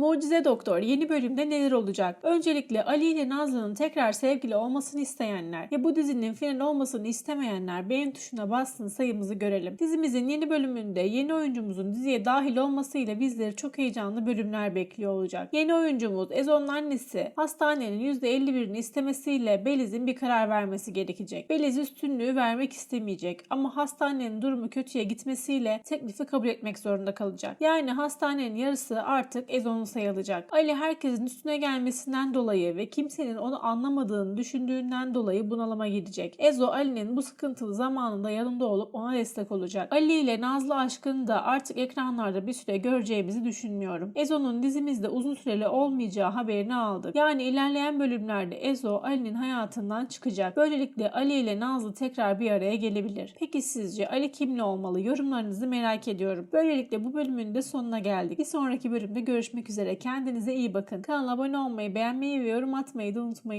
Mucize Doktor yeni bölümde neler olacak? Öncelikle Ali ile Nazlı'nın tekrar sevgili olmasını isteyenler ve bu dizinin final olmasını istemeyenler beğen tuşuna bassın sayımızı görelim. Dizimizin yeni bölümünde yeni oyuncumuzun diziye dahil olmasıyla bizleri çok heyecanlı bölümler bekliyor olacak. Yeni oyuncumuz Ezo'nun annesi hastanenin %51'ini istemesiyle Beliz'in bir karar vermesi gerekecek. Beliz üstünlüğü vermek istemeyecek ama hastanenin durumu kötüye gitmesiyle teklifi kabul etmek zorunda kalacak. Yani hastanenin yarısı artık Ezo'nun sayılacak. Ali herkesin üstüne gelmesinden dolayı ve kimsenin onu anlamadığını düşündüğünden dolayı bunalıma gidecek. Ezo Ali'nin bu sıkıntılı zamanında yanında olup ona destek olacak. Ali ile Nazlı aşkını da artık ekranlarda bir süre göreceğimizi düşünmüyorum. Ezo'nun dizimizde uzun süreli olmayacağı haberini aldık. Yani ilerleyen bölümlerde Ezo Ali'nin hayatından çıkacak. Böylelikle Ali ile Nazlı tekrar bir araya gelebilir. Peki sizce Ali kimle olmalı? Yorumlarınızı merak ediyorum. Böylelikle bu bölümün de sonuna geldik. Bir sonraki bölümde görüşmek üzere. Kendinize iyi bakın. Kanala abone olmayı, beğenmeyi ve yorum atmayı da unutmayın.